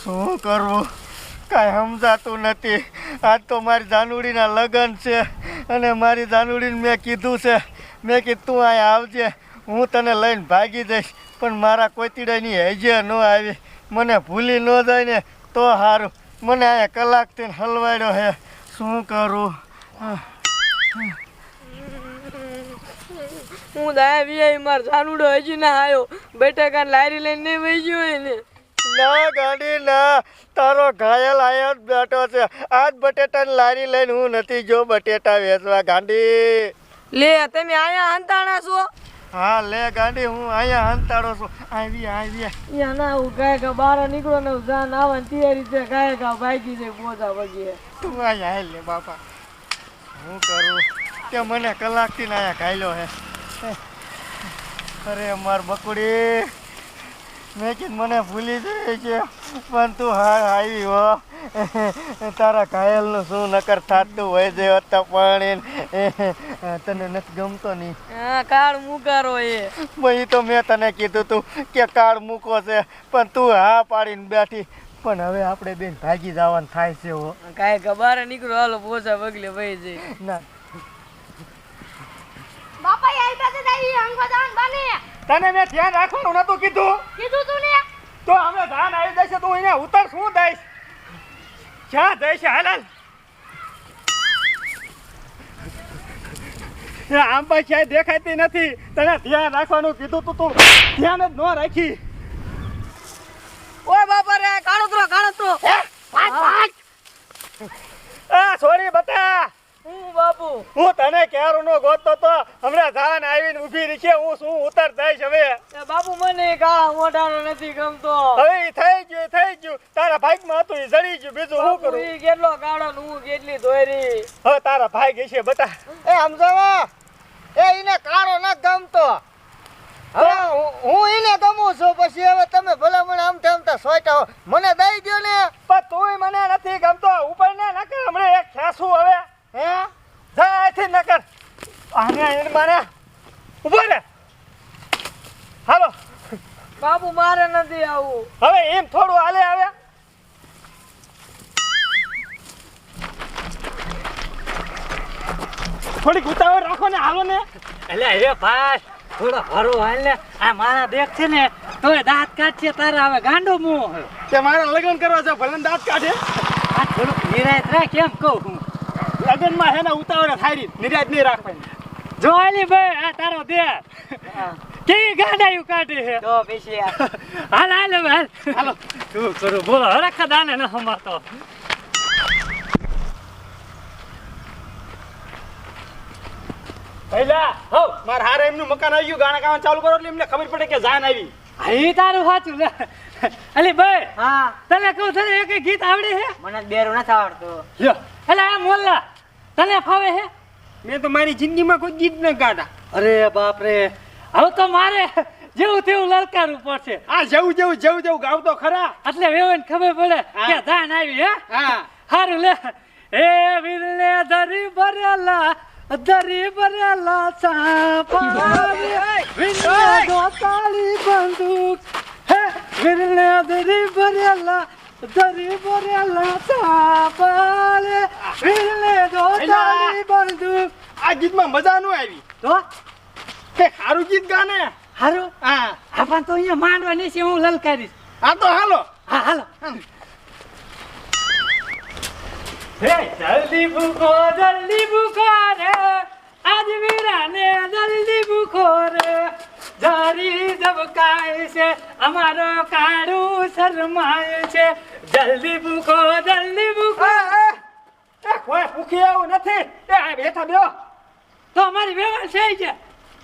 શું કરવું? કાંઈ સમજાતું નથી. આજ તો મારી જાનુડીના લગ્ન છે અને મારી જાનુડીને મેં કીધું છે. મેં કીધું, તું અહીંયા આવજે, હું તને લઈને ભાગી જઈશ. પણ મારા કોઈ તીડાની હેજે ન આવી. મને ભૂલી ન જાય ને તો સારું મને અહીંયા કલાકથી હલવાડ્યો હે શું કરું? હું. દાયા વિયા મારો જાનુડો હજી ના આવ્યો. બેટા લારી લઈને નહીં વહી ગયો હોય ને ના ગાડી ના. તારો ઘાયલ આયા જ બેઠો છે. આજ બટેટાની લારી લઈને હું નથી જો બટેટા વેચવા ગાંડી. લે તમે આયા હંતાણા છો? હા લે ગાંડી હું અહીંયા હંતાડો છું. આવી આવી. યા ના હું ગાય કા બહાર નીકળો ને જાન આવવાની તૈયારી છે. ગાય કા ભાગી જાય પોતા પગી તું અહીંયા હાલ લે બાપા. હું કરું? કે મને કલાકથી ના અહીંયા ઘાયલો હે. અરે માર બકુડી. મેં કીધું મને ભૂલી જાય છે પણ તું હા આવી હો. તારા ઘાયલનું શું નકર થતું હોય છે હતા પણ તને નથી ગમતો નહીં હા કાળ મુકારો એ. ભાઈ તો મેં તને કીધું તું કે કાર્ડ મૂકો છે પણ તું હા પાડીને બેઠી. પણ હવે આપણે બેન ભાગી જવાનું થાય છે હો. કાંઈ ખબર બાર નીકળો હાલો પોસા પગલે ભાઈ જાય ના. બાપા એ પાસે જઈ અંગો દાન બને તને મેં ધ્યાન રાખવાનું નતું કીધું. કીધું તું ને. તો અમે ધાન આવી જશે તું અહીંયા ઉતર શું દઈશ? ક્યાં જઈશ હાલાલ આમ પણ ક્યાંય દેખાતી નથી. તને ધ્યાન રાખવાનું કીધું તું તું ધ્યાન જ ન રાખી. ઓય બાપા રે કાળોતરો કાળોતરો આ સોરી બતા હું બાપુ હું તને ક્યારો નો ગોતતો તો હમણાં ધાન આવીને ઊભી રહી છે હું શું ઉતર જઈશ હવે? બાપુ મને કાળા મોઢાનો નથી ગમતો. હવે થઈ ગયું થઈ ગયું. તારા ભાગમાં હતું ઈ જડી ગયું. બીજું શું કરું? ઈ કેટલો કાળો ને હું કેટલી ધોરી. હવે તારા ભાઈ છે બતા. એ સમજાવા. એ એને કાળો ન ગમતો. હવે હું- ઈને એને ગમું છું પછી હવે તમે ભલે મને આમ તેમ તો સોટા. મને દઈ દો ને પણ તુંય મને નથી ગમતો. ઉપર ને નકર હમણે એક ખેસું હવે. હે? નકર. આને ઊભો રે. હાલો. બાબુ મારે નથી આવું. હવે એમ થોડું હાલે આવે. થોડીક ઉતાવળ રાખો ને હાલો ને. એટલે હે ભાઈ થોડો હરો હાલ ને. આ મારા દેખ છે ને તોય દાંત કાઢશે તારા હવે ગાંડો મો. તે મારા લગ્ન કરવા છે ભલે દાંત કાઢે. આ થોડુંક નિરાયત રે કેમ કહું હું. લગ્નમાં હે ને ઉતાવળ થારી નિરાજ નહીં રાખવાની. જો આલી ભાઈ આ તારો દે કેવી ગાડાયું કાઢી હે તો પછી હાલ હાલ હાલ. હાલો. શું કરું? બોલો હરખા દાને ન સમાતો. પહેલા હો માર હારે એમનું મકાન આવી ગયું ગાણા ગાવા ચાલુ કરો એટલે એમને ખબર પડે કે જાન આવી. અહીં તારું સાચું લે અલી ભાઈ હા. તને કહું તને એક ગીત આવડે છે? મને બેરું નથી આવડતું. લ્યો. એટલે આ મોલ્લા તને ફાવે હે? મેં તો મારી જિંદગીમાં કોઈ ગીત ન ગાતા. અરે બાપ રે હવે તો મારે જેવું તેવું લલકારવું પડશે. આ જેવું જેવું જેવું જેવું ગાવતો ખરા. એટલે વેવાઈને ખબર પડે હા. કે ધાન આવી હે? હા. સારું લે. એ વિરલે ધરી ભરેલા દરી ભરેલા ચાપા. વિરલે દોતાળી બંદૂક. હે? વિરલે દરી ભરેલા દરી ભરેલા ચાપા લે વિરલે દોતાળી બંદૂક આ ગીતમાં મજા ન આવી. તો? તે સારું ગીત ગાને? હારું? હા. આપણ તો અહીંયા માંડવાની છે હું લલકારીશ. આ તો હાલો. હા હાલો. હે જલ્દી ભૂખો જલ્દી ભૂખો રે. આજ વીરાને જલ્દી ભૂખો રે. જારી ધબકાય છે અમારો કાળું શરમાય છે. જલ્દી ભૂખો જલ્દી ભૂખો એ કોઈ ભૂખી એવું નથી. એ આ બેઠા બેહો. તો અમારી વ્યવહાર છે છે?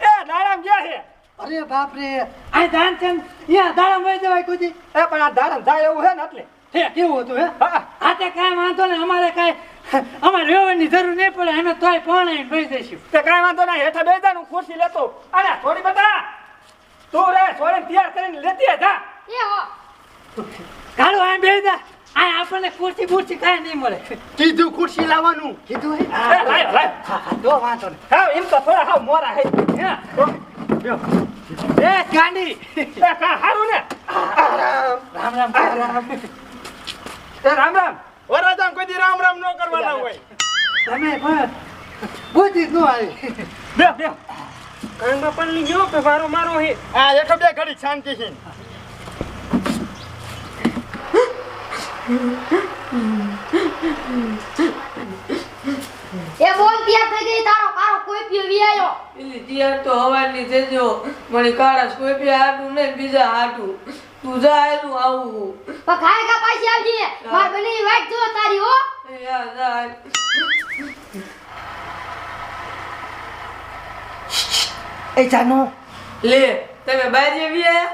એ દાડામ ગયા છે. અરે બાપ રે. આ ધાન છે અહીંયા દાડામ મળી જવાય કુદી એ પણ આ દાડમ જાય એવું છે ને એટલે. હે કેવું હતું હે? હા. આ તે કાંઈ વાંધો ને અમારે કાંઈ અમારે વ્યવહારની જરૂર નહીં પડે અમે તોય પણ ભાઈ દઈશું તે કાંઈ વાંધો નહીં હેઠા બેસી જા ને હું ખુરશી લેતો અને થોડી બતા. તું રે સોરે તૈયાર કરીને લેતી જા. એ હો. કાળો આ બે દા આ આપણને ખુરશી ખુરશી કાંઈ નહીં મળે. કીધું ખુરશી લાવવાનું. કીધું હે? હા લાય, લાય. હા. હા તો વાંધો નહીં. હા એમ તો થોડા હા મોરા હે. હે? એ ગાંડી. હારું ને. રામ રામ રામ રામ. રામ રામ. વરરાજા કોઈ દી રામ રામ ન કરવાના હોય. તમે પણ બુદ્ધિ નું આવી બે બે. કાંગા પણ લઈ ગયો કે મારો મારો હે? આ એક બે ઘડી શાંતિ છે એ બોલ ત્યાં થઈ ગઈ તારો કારો કોઈ પી વી આયો. પેલી તૈયાર તો હવાની થજો મને કાળા પી હાટું ને બીજા હાટું. તું જા આયલું આવું પણ ખાય કા પાછી આવજે. માર બની વાટ જો તારી હો. એ યા જા એ જાનો. લે તમે બાજે વ્યા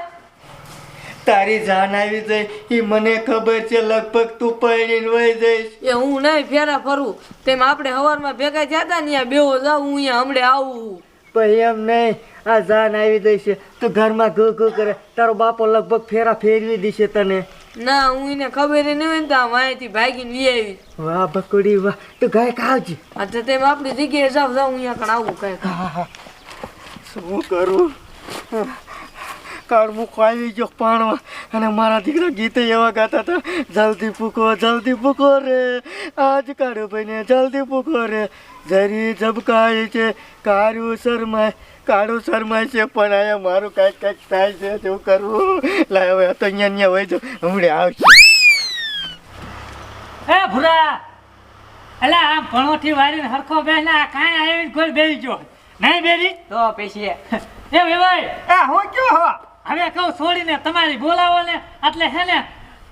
તારી જાન આવી જાય એ મને ખબર છે લગભગ તું પૈણીને વહી જઈશ. એ હું નહીં ફેરા ફરું તેમ આપણે હવારમાં ભેગા થયા હતા ને બેહો જાઉં હું અહીંયા હમણાં આવું. પણ એમ નહીં આ જાન આવી જાય છે તું ઘરમાં ઘૂ ઘુ કરે તારો બાપો લગભગ ફેરા ફેરવી દેશે તને. ના હું એને ખબર નહીં હોય ને તો અહીંયાથી ભાગીને લઈ આવી વાહ બકડી વાહ તો ગાય ખાવજી આ તો તેમ આપણી જગ્યાએ જાવ જાઉં અહીંયા કણ આવું કઈ શું કરું? કાળમું આવી ગયો પાણવા. અને મારા દીકરા ગીતે એવા ગાતા હતા જલ્દી પૂકો જલ્દી પૂકો રે આજ કાળો ભાઈને જલ્દી પૂકો રે. જરી ઝબકાય છે કાળું શરમાય કાળું શરમાય છે પણ અહીંયા મારું કાંઈક કાંઈક થાય છે તેવું કરવું? લાય હવે તો અહીંયા અહીંયા હોય જો હમણાં આવશે એ ભૂરા એટલે આમ ભણોથી વારીને હરખો બેસલા કાંઈ આવીને કોઈ બેસી ગયો? નહીં બેરી તો પછી એ ભાઈ એ હું કયો હો? હવે કહું છોડીને તમારી બોલાવો ને એટલે હે ને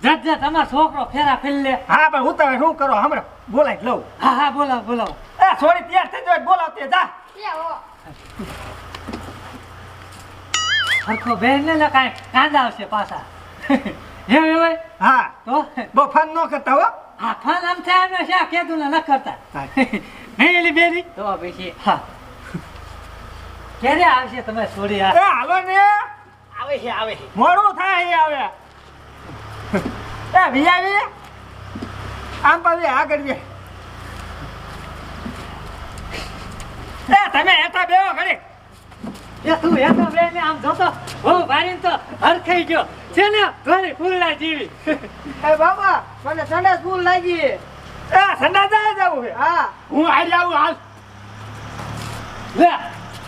જાત જાત અમાર છોકરો ફેરા ફેરી લે. હા ભાઈ હું તમે શું કરો? હમણાં બોલાય લઉં. હા હા બોલાવો બોલાવો. એ છોડી તૈયાર થઈ જાય બોલાવતી જા. સરખો બેન ને કાંઈ કાંદા આવશે પાછા. હે ભાઈ હા. તો? બહુ ફાન ન કરતા હો. હા ફાન આમ થાય અમે શા કીધું ને ન કરતા. નહીં એલી બેરી તો પછી. હા. ક્યારે આવશે તમે છોડી આ? હાલો ને. આવે છે આવે છે. મોડું થાય એ આવે એ વિયાવી આમ પાવી હા જે એ તમે હેતા બેહો ઘડી એ તું હેઠો ને આમ જોતો હો ભારીને તો હરખાઈ ગયો. છે ને ઘરે ફૂલડા જીવી. એ બાબા મને સંડાસ ફૂલ લાગી. એ સંડાસ જાય જવું છે? હા. હું આવી આવું હાલ. લે.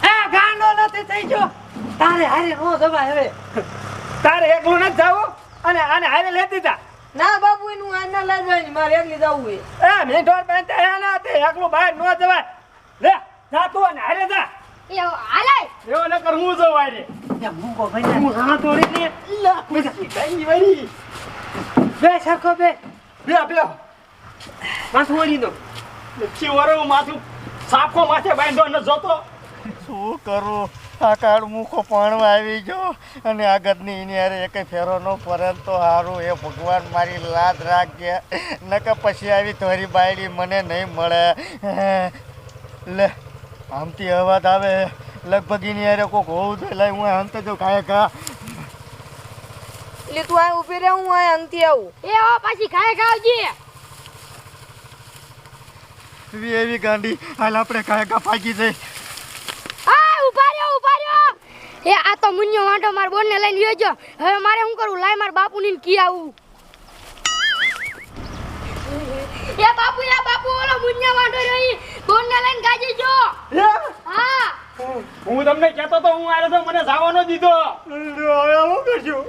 એ ગાંડો નથી થઈ ગયો. તારે હારે નો દબાય હવે. તારે એકલું નથી જવું? અને આને હારે લઈ દીધા ના બાપુ એનું આ ના લાજવાની મારે એકલી જવું એ એ મેં ઢોર બેન ત્યાં ના તે એકલું બહાર ન જવાય. લે જા તું અને હારે જા. એ હાલે એવો ન કર હું જવાય રે એ મૂકો ભાઈ હું હા તોડી લે કઈ વળી. બે સરખો બે. બે બે. માથું વળી દો. ચીવરો માથું. સાફો માથે બાંધો ન જોતો. શું કરું? આ કાળ મુખો પણ આવી ગયો અને આગળની એની હારે એક ફેરો ન ફરે તો સારું એ ભગવાન મારી લાદ રાખજે. નકર પછી આવી ધોરી બાયડી મને નહીં મળે. લે આમથી અવાજ આવે. લગભગ એની હારે કોક હોવું જોઈએ. લાય હું આમ તો જો કાંઈ કા એટલે તું આ ઊભી રહે હું આ અંગથી આવું. એ હો પાછી ખાય ખાવજી. એવી એવી ગાંડી. હાલ આપણે કાય કા ભાગી જઈ આ ઊભા રહ્યો ઊભા રહ્યો એ આ તો મુન્યો વાંટો માર બોનને લઈને વ્યો ગયો. હવે મારે શું કરવું? લાય માર બાપુની ને કી આવું. એ બાપુ એ બાપુ ઓલો મુન્યો વાંટો રહી ઈ. બોનને લઈને ગાજી જો હા. હું તમને કહેતો તો હું આવ્યો તો મને જવાનો દીધો. હવે હું કરશું?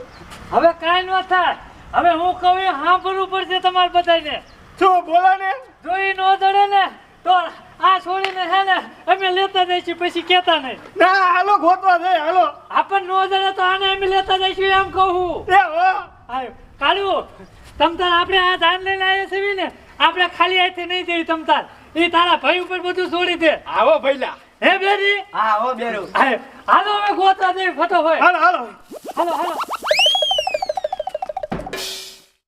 હવે કાંઈ ન થાય. હવે હું કહું એ સાંભળવું પડશે તમારે બધાને શું બોલો ને? જોઈ ન જડે ને તો આ છોડીને છે ને અમે લેતા જઈશું પછી કહેતા નહીં. ના હાલો ગોતવા દે હાલો. આપણને નો જડે તો આને અમે લેતા જઈશું એમ કહું. એ હો. આયો કાળું તમતાર આપણે આ ધાન લઈને આવ્યા છીએ ને આપણે ખાલી હાથે નહીં જઈ તમતાર એ તારા ભાઈ ઉપર બધું છોડી દે. આવો ભઈલા. હે બેરી? હા હો બેરો. આયો. હાલો હવે ગોતવા દે ફટોફટ. હાલો હાલો. હાલો હાલો.